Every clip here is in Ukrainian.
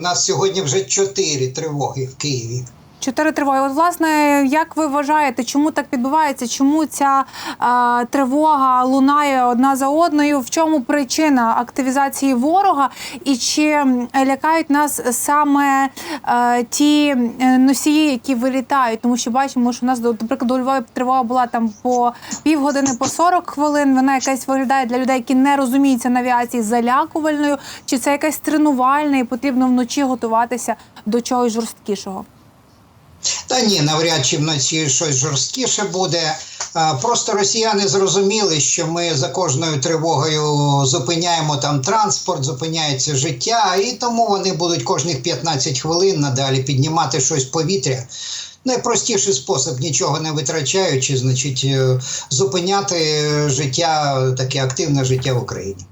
Нас сьогодні вже чотири тривоги в Києві. Чотири тривоги. От, власне, як ви вважаєте, чому так відбувається? Чому ця е, тривога лунає одна за одною? В чому причина активізації ворога? І чи лякають нас саме е, ті е, носії, які вилітають? Тому що бачимо, що у нас, до до Львові тривога була там по півгодини, по 40 хвилин. Вона якась виглядає для людей, які не розуміються на авіації залякувальною, чи це якась тренувальна і потрібно вночі готуватися до чогось жорсткішого? Та ні, навряд чи вночі щось жорсткіше буде. Просто росіяни зрозуміли, що ми за кожною тривогою зупиняємо там транспорт, зупиняється життя, і тому вони будуть кожних 15 хвилин надалі піднімати щось в повітря. Найпростіший спосіб, нічого не витрачаючи, значить, е, зупиняти життя, таке активне життя в Україні.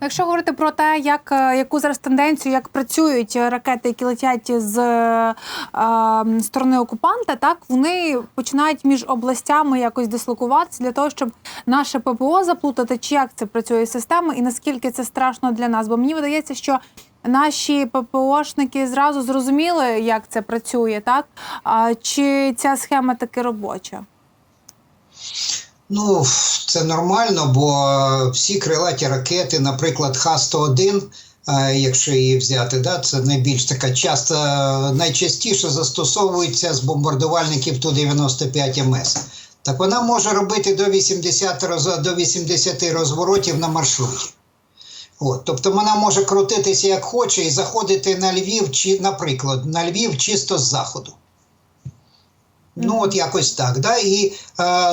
Якщо говорити про те, як е, яку зараз тенденцію, як працюють ракети, які летять з е, е, сторони окупанта, так вони починають між областями якось дислокуватися для того, щоб наше ППО заплутати, чи як це працює система, і наскільки це страшно для нас. Бо мені видається, що наші ППОшники зразу зрозуміли, як це працює, так а чи ця схема таки робоча? Ну, це нормально, бо всі крилаті ракети, наприклад, Х-101, е, якщо її взяти, да, це найбільш така часто, найчастіше застосовується з бомбардувальників Ту-95 МС. Так вона може робити до 80, роз- до 80 розворотів на маршруті. От, тобто вона може крутитися як хоче і заходити на Львів, чи, наприклад, на Львів чисто з заходу. Ну, от якось так. Да? І е,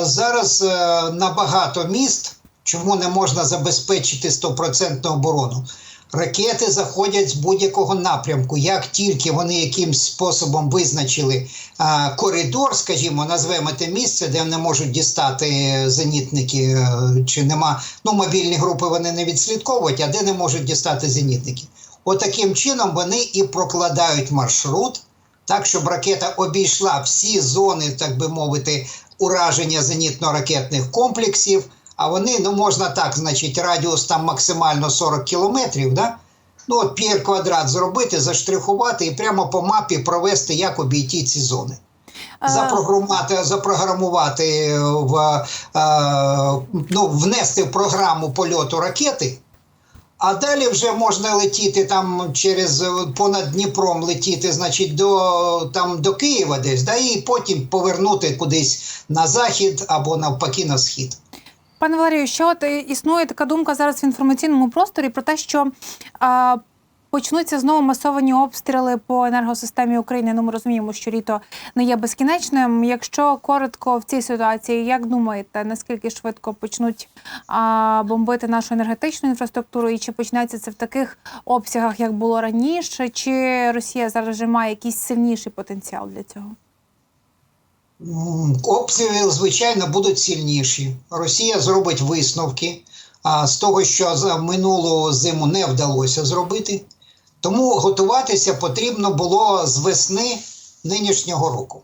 зараз е, на багато міст, чому не можна забезпечити стопроцентну оборону, ракети заходять з будь-якого напрямку. Як тільки вони якимсь способом визначили е, коридор, скажімо, назвемо те місце, де вони можуть дістати зенітники, е, чи нема, ну, мобільні групи вони не відслідковують, а де не можуть дістати зенітники. Отаким чином вони і прокладають маршрут так, щоб ракета обійшла всі зони, так би мовити, ураження зенітно-ракетних комплексів. А вони, ну можна так, значить, радіус там максимально 40 кілометрів, да? Ну, от п'єр квадрат зробити, заштрихувати і прямо по мапі провести, як обійти ці зони. Е, Запрограмувати, запрограмувати в е, ну, внести в програму польоту ракети. А далі вже можна летіти там через е, понад Дніпром летіти, значить, до там до Києва десь, да, і потім повернути кудись на захід або навпаки на схід. Пане Валерію, що от е, існує така думка зараз в інформаційному просторі про те, що а, почнуться знову масовані обстріли по енергосистемі України. Ну, ми розуміємо, що літо не є безкінечним. Якщо коротко в цій ситуації, як думаєте, наскільки швидко почнуть а, бомбити нашу енергетичну інфраструктуру, і чи почнеться це в таких обсягах, як було раніше, чи Росія зараз вже має якийсь сильніший потенціал для цього? Обстріли, звичайно, будуть сильніші. Росія зробить висновки а, з того, що за минулу зиму не вдалося зробити. Тому готуватися потрібно було з весни нинішнього року.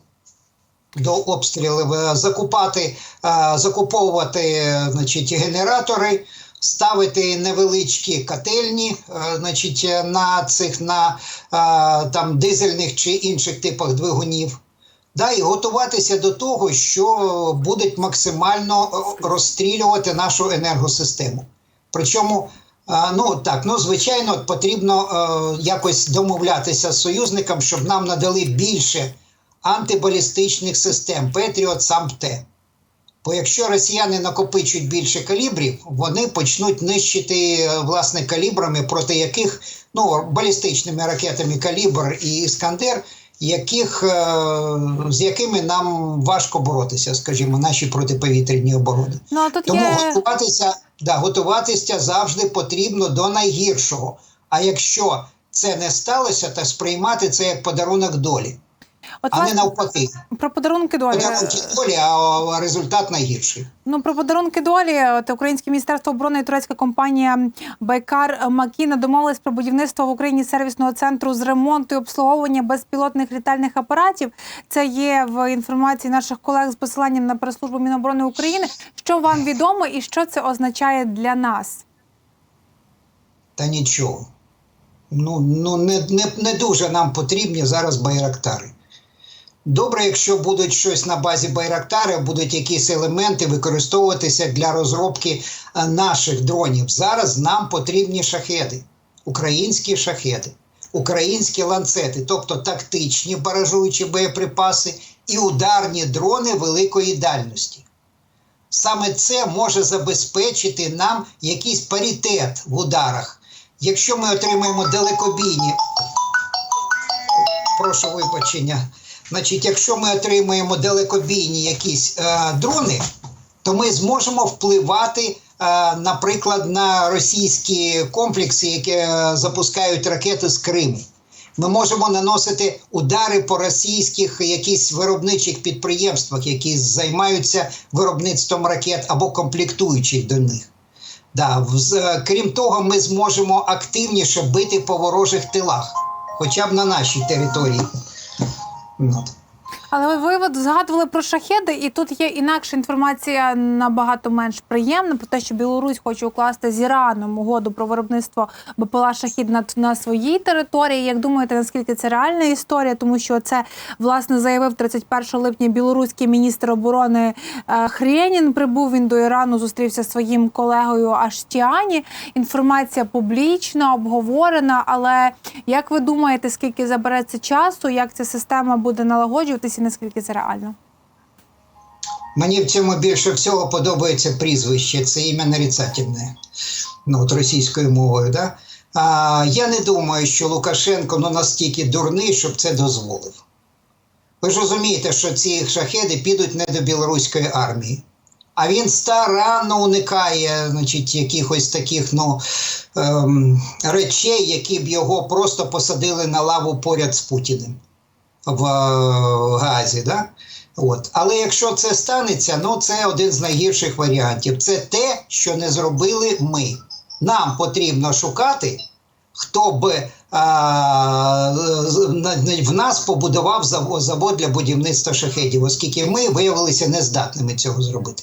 До обстрілів Е, закупати, е, закуповувати значить, генератори, ставити невеличкі котельні, е, значить, на цих на там дизельних чи інших типах двигунів. Да, і готуватися до того, що будуть максимально розстрілювати нашу енергосистему. Причому, ну так, ну звичайно, потрібно е, якось домовлятися з союзником, щоб нам надали більше антибалістичних систем Петріот сам Т. Бо якщо росіяни накопичують більше калібрів, вони почнуть нищити е, власне калібрами, проти яких ну балістичними ракетами Калібр і Іскандер, яких е, з якими нам важко боротися, скажімо, наші протиповітряні оборони. Ну а тут Тому є готуватися, да, готуватися завжди потрібно до найгіршого. А якщо це не сталося, то сприймати це як подарунок долі, от а не навпаки. про подарунки долі. Подарунки долі, а результат найгірший. Ну про подарунки долі от Українське міністерство оборони і турецька компанія Байкар Макіна домовились про будівництво в Україні сервісного центру з ремонту і обслуговування безпілотних літальних апаратів. Це є в інформації наших колег з посиланням на прес-службу Міноборони України. Що вам відомо і що це означає для нас? Та нічого. Ну, ну не, не, не дуже нам потрібні зараз байрактари. Добре, якщо будуть щось на базі Байрактари, будуть якісь елементи використовуватися для розробки е, наших дронів. Зараз нам потрібні шахеди, українські шахеди, українські ланцети, тобто тактичні баражуючі боєприпаси і ударні дрони великої дальності. Саме це може забезпечити нам якийсь паритет в ударах. Якщо ми отримаємо далекобійні, прошу вибачення. Значить, якщо ми отримаємо далекобійні якісь е, дрони, то ми зможемо впливати, е, наприклад, на російські комплекси, які е, запускають ракети з Криму. Ми можемо наносити удари по російських якісь виробничих підприємствах, які займаються виробництвом ракет або комплектуючих до них. Да, е, крім того, ми зможемо активніше бити по ворожих тилах, хоча б на нашій території. Ну. Але ви от згадували про шахеди, і тут є інакша інформація набагато менш приємна про те, що Білорусь хоче укласти з Іраном угоду про виробництво БПЛА шахід на, на своїй території. Як думаєте, наскільки це реальна історія? Тому що це власне заявив 31 липня білоруський міністр оборони е, Хрєнін. Прибув він до Ірану, зустрівся зі своїм колегою Аштіані. Інформація публічна, обговорена. Але як ви думаєте, скільки забереться часу, як ця система буде налагоджуватися, і наскільки це реально? Мені в цьому більше всього подобається прізвище, це ім'я нарицательне, ну, от російською мовою. Да? А, я не думаю, що Лукашенко ну, настільки дурний, щоб це дозволив. Ви ж розумієте, що ці шахеди підуть не до білоруської армії. А він старанно уникає значить, якихось таких ну, ем, речей, які б його просто посадили на лаву поряд з Путіним в е, Газі. Да? От. Але якщо це станеться, ну це один з найгірших варіантів. Це те, що не зробили ми. Нам потрібно шукати, хто би а, в нас побудував завод для будівництва шахедів, оскільки ми виявилися нездатними цього зробити.